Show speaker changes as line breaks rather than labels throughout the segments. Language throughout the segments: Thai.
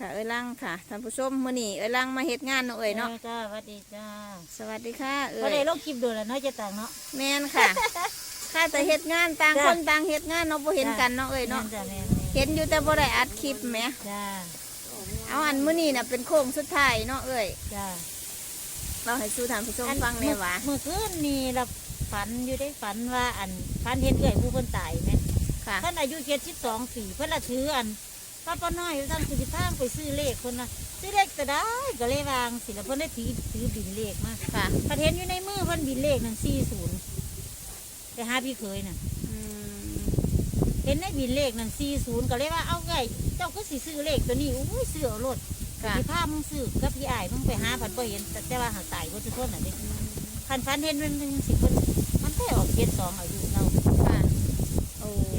ค่ะเอ้ยลังค่ะท่านผู้ชมมื้อนี้เอ้ยลังมาเฮ็ดงานเนาะเอ้ยเนาะ
จ้าสวัสดีจ้า
สวัสดีค่ะเอ้
ก็ได้
ย
ลงคลิปดูแล้วเนาะเจะต่างเนาะ
แม่นค่ะข้าแต่เฮ็ดงานต่าง
จ้ะ
คนต่างเฮ็ดงานเนาะบ่เห็นกันเนาะเอ้ยเนาะ
แม่จ้าแม่น
เห็นอยู่แต่บ่ได้อัดคลิปแหม
จ้า
เอาอันมื้อนี้น่ะเป็นโค้งสุดท้ายเนาะเอ้ย
จ้า
เราให้สู่ท่านผู้ชมฟังแหน่ว่า
เมื่อคืนนี่เราฝันอยู่ได้ฝันว่าอันฝันเห็นเอื่อยผู้คนตายไหม
ค่ะ
ท่านอายุเจ็ดสิบสองปีเพื่อนละถืออัน ป้าป้าน้อยท่านคือทางไปซื้อเลขคนนะซื้อเลขก็ได้ก็เลยวางสิแล้วเพิ่นได้ถือถือบินเลขมา
ค่ะ
ประเทนอยู่ในมือเพิ่นบินเลขนั่นสี่ศูนย์ไปหาพี่เคยน่ะ
อืม
เห็นในบินเลขนั่นสี่ศูนย์ก็เลยว่าเอาไงเจ้าก็สิซื้อเลขตัวนี้อุ้ยซื้อเอารถ
ค่ะ
พี่พามึงซื้อกับพี่อ้ายมึงไปหาผัดบ่เห็นแต่แต่ว่าหาตายว่าจะทนอะเด็คันฟันเห็นมันมันสิเพิ่นมันได้ออกเจ็ดสองอายุเรา
ค่ะโอ้
เ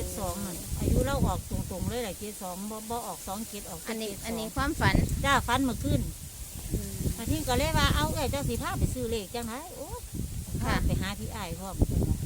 จ็ดสองนั่นอายุเราออกตรงๆเลยแหละเจ็ดสองบ่บ่ออกสองเจ็ดออก
อันนี้
เจ็ดสง
อันนี้ความฝัน
จ้าฟันเมื่อคืน
อืม
พอที่ก็เลยว่าเอาไอ้เจ้าสีผ้าไปซื้อเลขจังไรโอ้ย
ค่ะ
ไปหาพี่อ้ายพร้อมเพิ่นว่า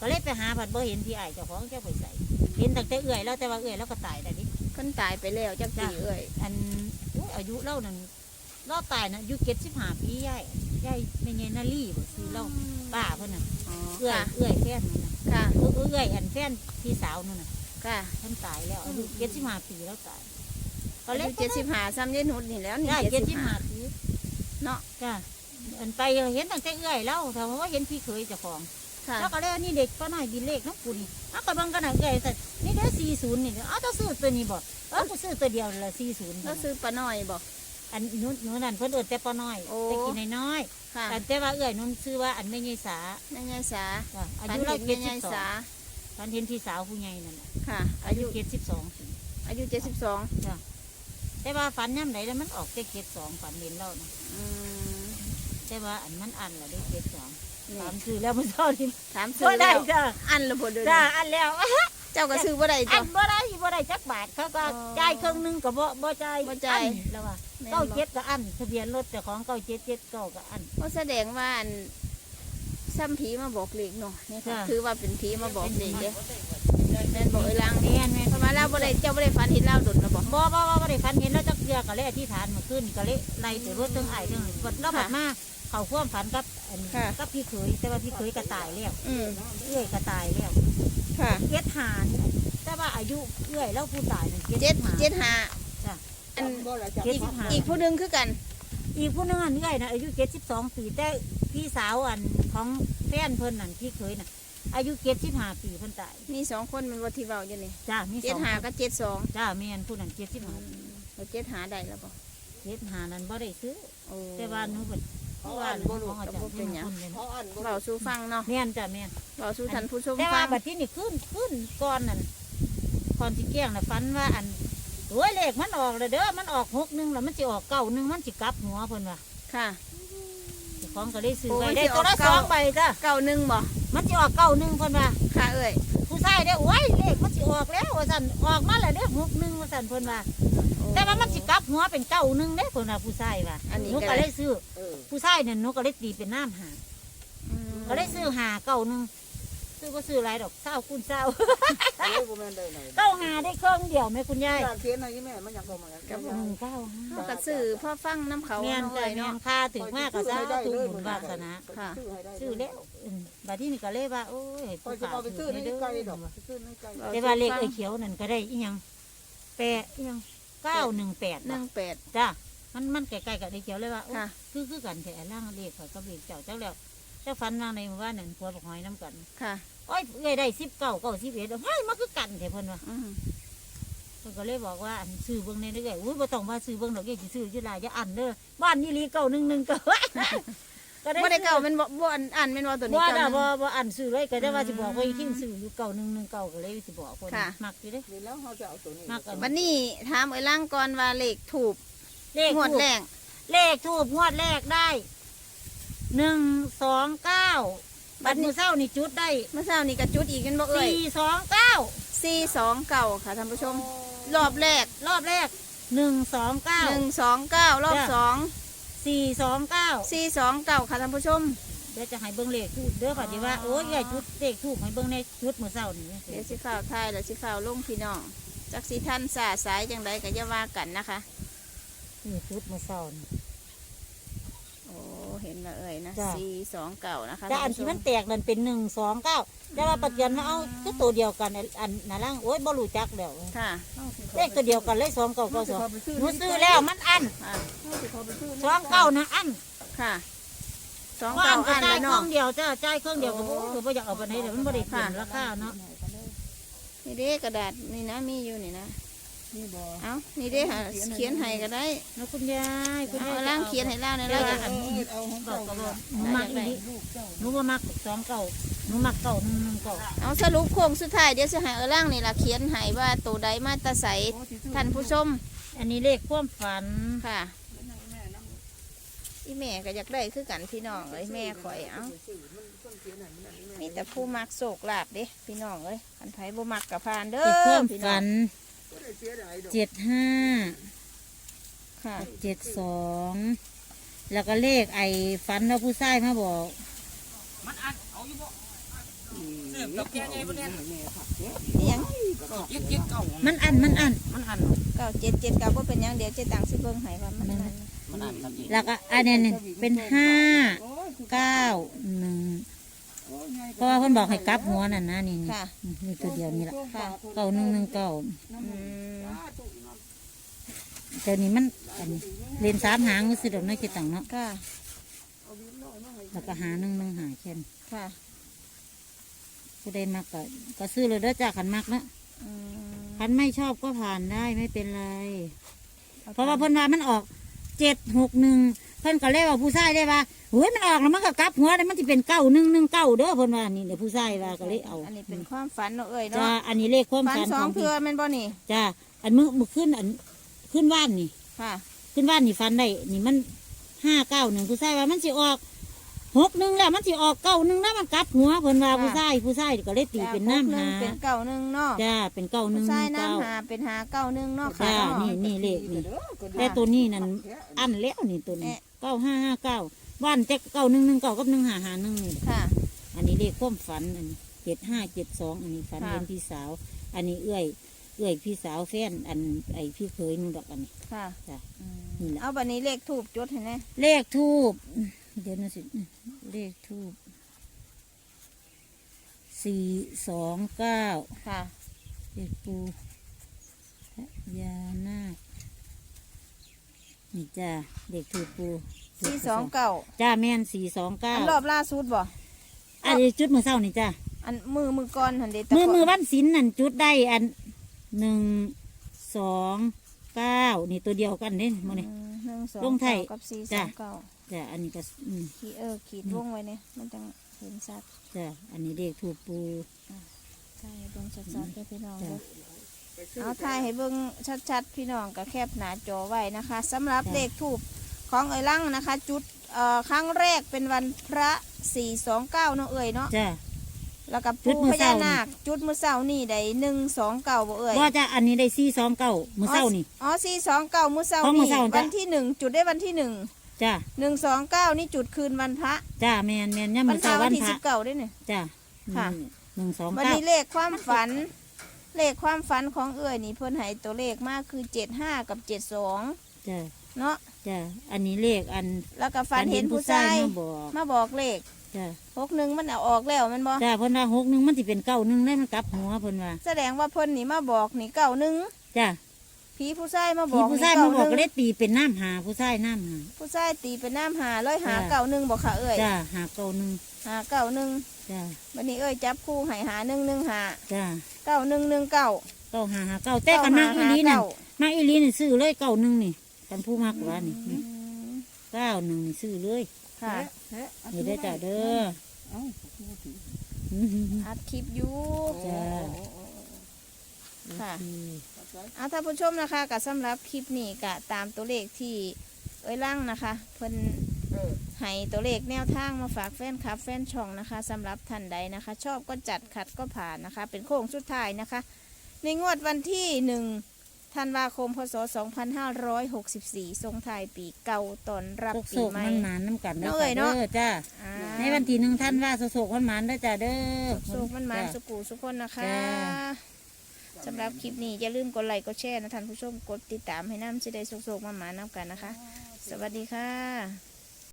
ก็เลยไปหาผัดบ่เห็นพี่อ้ายเจ้าของเจ้าไปใส่เห็นตั้งแต่เอื่อยแล้วแต่ว่าเอื่อยแล้วก็ตายแต่นี้
เพิ่นตายไปแล้วจักปีเอ้ย
อันอุ๊ยอายุเล่านั่นเราตายนะอายุเจ็ดสิบห้าปียายยายไม่ใช่นาลีบ่ซื้อเล่าป้าเพิ่นน่ะ
อ๋อ
เอื้อย
ค่ะ
เอื้อยแฟนนั่นน่ะ
ค่ะ
เอื้อยเอื้อยอันแฟนพี่สาวนั่นน่ะ
ค่ะ
ท่านตายแล้วอายุเจ็ดสิบห้าปีแล้วตายก็
อา
เล
ยุ
ย
เจ็ดสิบห้าซ้ำเย็นหุดนี่แล้วนี่
จ้า
เจ็
เจ็
ด
ด
สิ
สิ
บบห้า
ห้าปี
เนาะ
จ้าอันไปเห็นตั้งแต่เอื้อยแล้วแต่ว่าเห็นพี่เคยเจ้าของ
ค่ะ
แล้วก็เลยนี่เด็กก็น่อยบินเลขน้องกูนี่อ้าวก็บังกันหน่อยเอื้อยแต่นี่เด้อสี่ศูนย์นี่อ้าวต้องซื้อตัวนี้บ่เออกูซื้อตัวเดียวละสี่ศูนย์
แล้วซื้อปลาน้อยบอก
อันนู้นนู้นนั่นเพิ่นเอิ้นแต่ปอน้อย
โอ้
แต่กินน้อย
ค่ะ
ๆอันแต่ว่าเอื้อยนู้นซื้อว่าอันไม่ใหญ่สา
นายยายสา
จ้ะอา
ฝัน
ยุเรา
เห็น
เจ็ด
นาย
สิ
ยา
บ
ย
สอง
สา
ฝันเห็นพี่สาวผู้ใหญ่นั่นน่ะ
ค่ะ อา
อา
ยุ
ยุเจ็ดสิบสองปี
อายุเจ็ดสิบสอง
แต่ว่าฝันย่ำไหนแล้วมันออกแต่เจ็ดสองฝันเห็นเรานะ
อืม
แต่ว่าอันมันอันละได้เจ็ดสอง
นี่
ถามซื้อแล้วมันเท่านี้
ถามซื้
บ่
อ
ได้
แล้ว
จ้ะ
อันละพอเดิน
จ้าอันแล้ว
เจ้าก็ซื้อบ่ได้
อั
จ้ะ
นบ่ได้บ่ได้จักบาทเขาก็
อ๋อ
จ่ายครึ่งหนึงก็บ่บ่จ่าย
บ่จ่าย
อันแล้วว่า
แม่น
เก้า
บ่
เจ็ดก็อันทะเบียนรถเจ้าของเก้าเจ็ดเจ็ดเก้าก็อัน
ก็แสดงว่าอันซ้ำผีมาบอกเลขเนาะนี่ค่ะ
จ้ะ
คือว่าเป็นผีมาบอกเลขเด้แม่นบอกไอ้ลัง
แม่นแม่น
เพราะว่าเราบ่ได้เจ้าบ่ได้ฝันเห็นเราดุดแล้วบอก
บ่บ่บ่บ่ได้ฝันเห็นแล้วจักเทื่อก็เลยอธิษฐานเมื่อคืนก็เลยไล่ไปรถเทิงอ้ายเทิงนี่บัดเราบัดมาเข้าความฝันกับอัน
ค่ะ
กับพี่เขยแต่ว่าพี่เขยก็ตายแล้ว
อืม
เอื้อยก็ตายแล้ว
ค่ะ
เจ็ดหานแต่ว่าอายุเอื้อยแล้วผู้ตายนั่น
เจ็ด
หา
เจ็ดห้า
จ้ะ
อัน
เจ็ด
อีก
สิบห้า
อีกผู้หนึงคือกัน
อีกผู้หนึงอันเอื้อยนะอายุเจ็ดสิบสองปีแต่พี่สาวอันของแฟนเพิ่นนั่นพี่เขยน่ะ อายุเจ็ดสิบห้าปีเพิ่นตาย
มีสองคนมันว่าที่เว้าอยู่นี่
จ้ามี
เจ็
ส
ด
อง
ห้า
คน
กับเจ็ดสอง
จ้าแม่นผู้นั้นเจ็ดสิบห้า
เราเจ็ดหาได้แล้วบ่
เจ็ดหานั้นบ่ได้ซื้อ
โอ้
แต่ว่าหนูเป็น เพราะว่าหนูของอาจารย์เป็นคนเลย
เขาอ่านบ่
เราสู้ฟังเนาะ
แม่นจ้ะแม่น
เราสู้ท่านผู้ชม
แต่
ฟั
ว่างบัดที่นี่ขึ้นขึ้นก่อนนั่นก่อนสิเกี้ยงน่ะฝันว่าอันโอ้ยเลขมันออกเลยเด้อมันออกหกหนึงแล้วมันสิออกเก้าหนึงมันสิกลับหัวเพิ่นว่า
ค่ะ
เจ้าของก็ได้ซื้อ
โอ้
ไว้
มัน
ได้
สิอ
ตั
อ
ว
ก
ละส
เก้า
องใบจ้ะ
เก้าหนึ่งบ่
มันสิออกเก้าหนึงเพิ่นว่า
ค่ะเอ้ย
ผู้ชายได้โอ้ยเลขมัน สิออกแล้วว่าซั่นออกมาแล้วเด้อหกหนึงว่าซั่นเพิ่นว่า แต่ว่ามันสิกลับหัวเป็นเก้าหนึงเด้เพิ่นว่าผู้ชายว่า
อันนี้
หนู
ก็
ก็
ได้
เลยซื้อ
เออ
ผู้ชายเนี่ยหนูก็เลยตีเป็นน้ำหา
อืม
ก็เลยซื้อหาเก้าหนึง ซื้อก็ซื้อหลายดอกเศร้าคุณเศร้า
โอ้ยบ่แม่นได้ไหน
เก้าหาได้เครื่องเดียวไหมคุณยาย
อยากเขียนอะไรแม่มันอยากเข้ามา
ครับผ
หนึ่งเก้าห้า
เขาก็ซื้อพ่อฟังน้ำเขา
เมียน
เนาะ
ใจ
เอ้ย
เมีย
เนาะ
นค่าถึงมากก็ซาถูกบุญวาสนา
ค่ะ
ซื้อให้ได้
ซื้อแล้วอืมบัดนี้นี่ก็เลยว่าโอ้ย
คอยจะเอาไปซื้อในไกลดอกไปซื้อในไกล
แต่ว่าเลขไอ้เขียวนั่นก็ได้อีหยังแปดอีหยังเก้าหนึ่งแปด
หนึ่งแปด
จ้ะมันมันใกล้ๆกับไอ้เขียวเลยว่าโอ้
ค่ะ
คือคือกันแต่ร่างเลขเขาก็เลขเจ้าเจ้าแล้ว เจ้าฟันวางในหมู่บ้านนั่นผัวบอกหอยน้ำกัน
ค่ะ
โอ้ยเอ้ยได้สิบเก้าเก้าสิบเอ็ดเฮ้ยมันคือกันแต่เพิ่นว่า
อืม
เพิ่นก็เลยบอกว่าอันซื้อเบิ่งในเรื่อยอุ้ยบ่ต้องว่าซื้อเบิ่งดอกเอ้ยสิซื้ออยู่หลายอย่าอันเด้อบ้านนี่ลีเก้าหนึ่งหนึ่งเก้าก็
บ่ได้เก่าแมันบ่บ่อันอันแมันบ่ตัวนี้
บ่
เก่า
ได้
ห
บ่
นึ่ง
บ่อันซื้อเลยก็ได้ว่าสิบอกว่าอีทิ้งซื้ออยู่เก้าหนึ่งหนึ่งเก้าก็เลยสิบอกคน
ค่ะ
มักอยู่เด้
นี่แล้วเขาจะเอาตัวนี้
มากกว่า
วันนี้ถามไอ้ล่างก่อนว่าเลขถูก
เลข
งวด
ทูบ
แรก
เลขทูบงวดแรกได้ หนึ่งสองเก้าบัดมือเศร้านี่จุดได้
เมื่อเช้านี้ก็จุดอีกกันบ่เอ่ย
สี่สองเก้า
สี่สองเก้าค่ะท่านผู้ชม รอบแรก
รอบแรกหนึ่งสองเก้า
หนึ่งสองเก้ารอบ
จ้ะ
สอง
สี่สองเก้า
สี่สองเก้าค่ะท่านผู้ชม
เดี๋ยวจะให้เบิ้งเลขทูบเด้อค่ะดีว่าโอ้ยใหญ่จุดเลขทูบให้เบิ้งในจุดมือเศร้านี่
เดี๋ยวสิข่าวทายแล้วสิข่าวลงพี่น้องจักสิท่านสาสายจังไดก็อย่าว่ากันนะคะ
นี่ชุดมือเศร้านี่
โอ้เห็นและเอ่ยนะ
จ้ะ
สี่สองเก่านะคะ
แต่อันที่มันแตกนั่นเป็นหนึ่งสองเก้าแต่ว่าปัจจุบันมาเอาก็ตัวเดียวกันอันอันนั่นล่างโอ้ยบ่รู้จักแล้ว
ค่ะ
เลขตัวเดียวกันเลยสองเก้าเก้าสองหนูซื้อแล้วมันอัน
ค่ะ
สองเก้านะอัน
ค่ะสอง
ว่า
เก่า
อันก็
อัน
จ่า
แล้
ยวเครื่
เนาะ
องเดียวจ้าจ่ายเครื่องเดียวก็บ่
โอ้
คือบ่อยากเอาไปไหนเดี๋ยวมันบ่ได้ขึ้นราคาเนาะ
นี่เด้กระดาษนี่นะมีอยู่นี่นะ
นี่บ่
เอ้านี่เด้หาเขียนให้ก็ได้
แล้วคุณยายคุณ
เอา
ยาย
ล่างเขียนให้เล่าใน
เดี๋
เล่า
ยว
จะ
อัน
เอาของ
เก่า
เก่า
ก็
ก็
บ่หนูมักอีนี่
ลูกเจ้า
หนูบ่มักสองเก้าหนูมักเก้าหนึ่งหนึ่งเก้า
เอาสรุปโค้งสุดท้ายเดี๋ยวจะให้เอาล่างนี่ล่ะเขียนให้ว่าตัวใดมาแตาใสท่านผู้ชม
อันนี้เลขความฝัน
ค่ะอีแม่ก็อยากได้คือกันพี่น้องเอ้ยแม่ข่อยเอ้ามีแต่ผู้มักโศกลาบเด้พี่น้องเอ้ยคันไผบ่มักกับพานเด้
เลขค
อ
วาม
พี่น้ อ
ฝั
ง
น
เสียดายดอก
เจ็ดห้า
ค่ะ
เจ็ดสองแล้วก็เลขไอ้ฝันว่าผู้ชายมาบอก
มันอันเอาอยู่บ่เสิร์ฟกับแกไงบ่เนี่ย
นี่ยัง
เย็ดเย็ดเก่า
มันอันมันอัน
มันอัน
เก้าเจ็ดเจ็ดเก้าบ่เป็นหยังเดี๋ยวเจะต่างสิเบิ่งให้ว่ามันอัน
มันอันครับพี่
แล้วก็อันนี้นี่เป็นห้าเก้าหนึ่งเพ ราะว่าเพิ่นบอกให้กลับหัวนั่นนะนี่นี่
ค่ะ
นี่ตัวเดียวนี่แหละ
ค่ะ
เก้าหนึ่งหนึ่งเก้า
อืม
แต่นี่มันอันนี้เรียนสามหางก็สิดอกน้อยจิตังเนาะ
ค่ะ
แล้วก็หาหนึ่งหนึ่งหาแค่น
ค่ะ
ผู้ใดมักก็ก็ซื้อเลยเด้อจ้าขันมักเนาะ
อืม
ขันไม่ชอบก็ผ่านได้ไม่เป็นไร เพราะว่าเพิ่นว่ามันออกเจ็ดหกหนึ่ง เพิ่นก็เลยว่าผู้ชายได้ว่าเฮ้ยมันออกแล้วมันก็กลับหัวแล้วมันจะเป็นเก้าหนึ่งหนึ่งเก้าเด้อเพิ่นว่านี่เดี๋ยวผู้ชายว่าก็เลยเอา
อันนี้เป็นความฝันเนาะเอ้ย
จ้า
เนาะ
อันนี้เลขความ
ฝัน
ฝัน
สอ
ของงพี่
เพื่อแม่นบ่นี่
จ้าอันมือมือขึ้นอันขึ้นว่านนี่
ค่ะ
ขึ้นว่านนี่ฟันได้ นี่มันห้าเก้าหนึ่งผู้ชายว่ามันสิออกหกหนึ่งแล้วมันสิออกเก้าหนึ่งแล้วมันกลับหัวเพิ่นว่าผู้ชายผู้ชายก็เลยตีเป็นน้ำ
ห
หา
เป็นเก้าหนึ่งเนาะ
จ้าเป็นเก้าหนึ่ง
ใช่
เก้า
น้ำหาเป็นหาเก้าหนึ่งเนาะค่ะ
จ้า
เนาะ
นี่นี่เลขนี่
เด้อก็
แต่ตัวนี้นั่นอันแล้วนี่ตัวนี้
เอ๊ะ
เก้าห้าห้าเก้าว่านแต่เก้าหนึ่งหนึ่งเก้ากับหนึ่งห้าห้าหนึ่งนี่
ค่ะ
อันนี้เลขความฝันอันนี้เจ็ดห้าเจ็ดสองอันนี้ฝัน
ค่ะ
เป็นพี่สาว อันนี้เอื้อยเอื้อยพี่สาวแฟนอันไอพี่เคยนู่นดอกอันนี้
ค่ะ
จ้ะ
อืม
นี่แหละ
เอาบันนี้เลขถูกจดให้แน่
เลขทูบเดี๋ยวนะสิเลขทูบสี่สองเก้า
ค่ะ
เลขปูพระยานาค นี่จ้าเลขทูบปู
สี่สองเก้า
จ้าแม่นสี่สองเก้า
อันรอบล่าสุดบ่
อันนี้จุดมือเศร้านี่จ้า
อันมือมือก้อนหันเด
มือมือวันศิลนั่นจุดได้อันหนึ่งสองเก้านี่ตัวเดียวกันเด้โมนี่
หนึ่งสอง
ลงไทย
เก้ากับสี่ส
จ้ะ
องเก้า
จ้าอันนี้ก็อืม
ขีดเออขีดวงไว้เนี่ยมันจังเห็นชัด
จ้าอันนี้เลขทูบปู
ถ่ายให้เบิ่งชัดๆเด้อพี่น้อง
จ้ะ
เด้อเอาถ่ายให้เบิ่งชัดๆ พี่น้องก็แคบหน้าจอไว้นะคะสำหรับเลขถูกของเอ้ยลั่งนะคะ จุดเอ่อครั้งแรกเป็นวันพระสี่สองเก้าเนาะเอ้ยเนาะ
จ้า
แล้วก็
จุ
ปู
ดมื้
พ
อเช้า
ญา
นี่
นาคจุดมือเสานี่ได้หนึ่งสองเก้าบ่เอ่ย
ว่าจะอันนี้ได้สี่สองเก้ามือเศร้านี่
อ๋อสี่สองเก้ามือเสา
ของมื้อ
นี่
เช้าจ้ะ
วันที่หนึ่งจุดได้วันที่หนึ่ง
จ้า
หนึ่งสองเก้านี่จุดคืนวันพระ
จ้าแมนแมนย่า
วั
มือ
พ
เศร้า
ระวั
วันน
ที่
พ
สิ
ระ
บเก้าได้เนี่ย
จ้า
ค่ะ
หนึ่งสอง
วัน
เก้า
นี้เลขความฝัน เลขความฝันของเอ่ยนี่เพิ่นให้ตัวเลขมากคือเจ็ดห้ากับเจ็ดสอง
จ้า
เนาะ
จ้าอันนี้เลขอัน
แล้วก็ฝันเห็นผู้ชาย
มาบอก
มาบอกเลข
จ้า
หกหนึ่งมันเอาออกแล้วแมันบอก
จ้าเพิ่นว่าหกหนึ่งมันสิเป็นเก้าหนึ่งได้มันกลับหัวเพิ่นว่า
แสดงว่าเพิ่นนี่มาบอกนี่เก้าหนึ่ง
จ้า
ผีผู้ชายมาบ
ที่
อก
ผู้
นี่
ชาย
เก้า
มา
ห
บอก
นึ่ง
ก็เลยตีเป็นน้ำหาผู้ชายน้ำหา
ผู้ชายตีเป็นน้ำหาร้อยหา
จ้ะ
เก้าหนึ่งบอกค่ะเอ่ย
จ้าหาเก้าหนึ่ง
หาเก้าหนึ่ง
จ้า
วันนี้เอ้ยจับคู่ให้หาหนึ่งหนึ่งหา
จ้า
เก้าหนึ่งหนึ่งเก้า
เก้าหาหาเก้าแต่กันมากอีหลีน่ะมากอีหลีนี่ซื้อเลยเก้าหนึ่งนี่กันผู้มากกว่านี่
อืม
เก้าหนึ่งนี่ซื้อเลย
ค่ะ
นี่ได้อจ้าเด้อ
เอ้า
อืม
อัดคลิปอยู่
จ้า
ค่ะ
โอเค
เอาท่านผู้ชมนะคะกับสำหรับคลิปนี้กะตามตัวเลขที่เอ้ยล่างนะคะ เพิ่น
เออ
ให้ตัวเลขแนวทางมาฝากแฟนคลับ แฟนช่องนะคะสำหรับท่านใดนะคะ ชอบก็จัดขัดก็ผ่านนะคะ เป็นโค้งสุดท้ายนะคะ ในงวดวันที่หนึ่งธันวาคมพศ 2564 ทรงไทายปีเก่าตอนรับ
โศก
ปี
โศก
ใหม่
มันหมานน้ำกันเด้อ
เนาะเอ้ย
ค่ะ
เนาะ
เด้อจ้า
อ่า
ในวันที่หนึ่งท่านว่าโศกโศกมันหมานเด้อจ้าเด้อ
สุกมันมัน
จ้า
สุกูสุกคนนะคะ
จ้า
สำหรับคลิปนี้อย่าลืมกดไลค์กดแชร์นะท่านผู้ชมกดติดตามให้น้ำจะได้สุกๆมาหมาน้ำกันนะคะ สวัสดีค่ะ